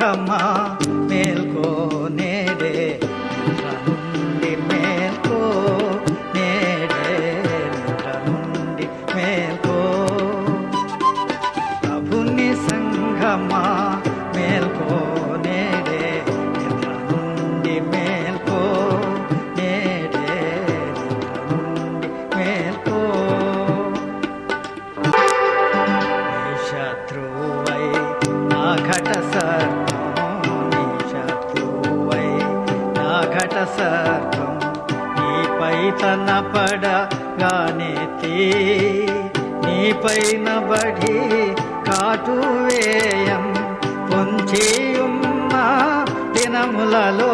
ప్రభుని సంఘమా తన పడగానెత్తి నీపైన బడి కాటు వేయం పొంచియున్న దినములలో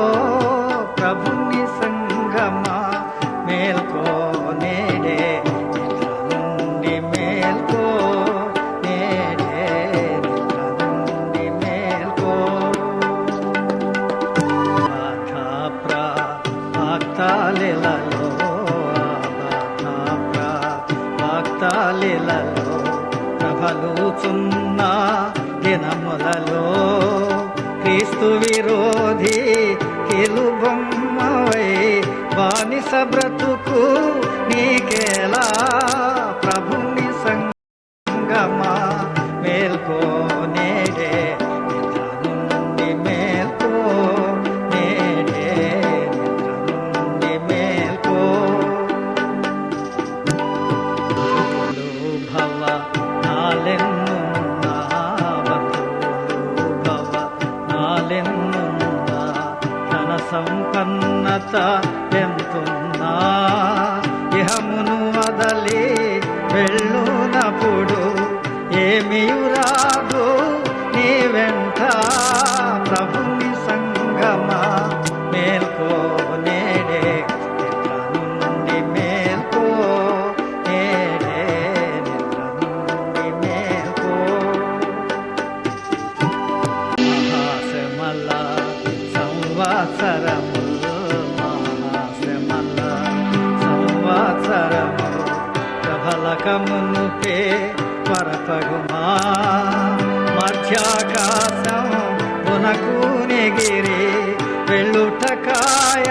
ప్రభుని సంగమా మేల్కో నేడే. నిద్ర నుండి మేల్కో నేడే. నిద్ర నుండి మేల్కో? బాధాప్రా వాక్తాలిలలో బాధాప్రా వాక్తాలిలలో ప్రభలుచున్న దినములలో క్రీస్తు విరోధి కిలుబొమ్మవై బానిస బ్రతుకు నీకేలా నాలెన్నున్నా ధన సంపన్నత ఎంతున్నా. సంవత్సరము మహాశ్రమల సంవత్సరము ప్రబలకమును పరపగుమా. మధ్యాకాశం ఉనకు వెళ్ళుటకాయ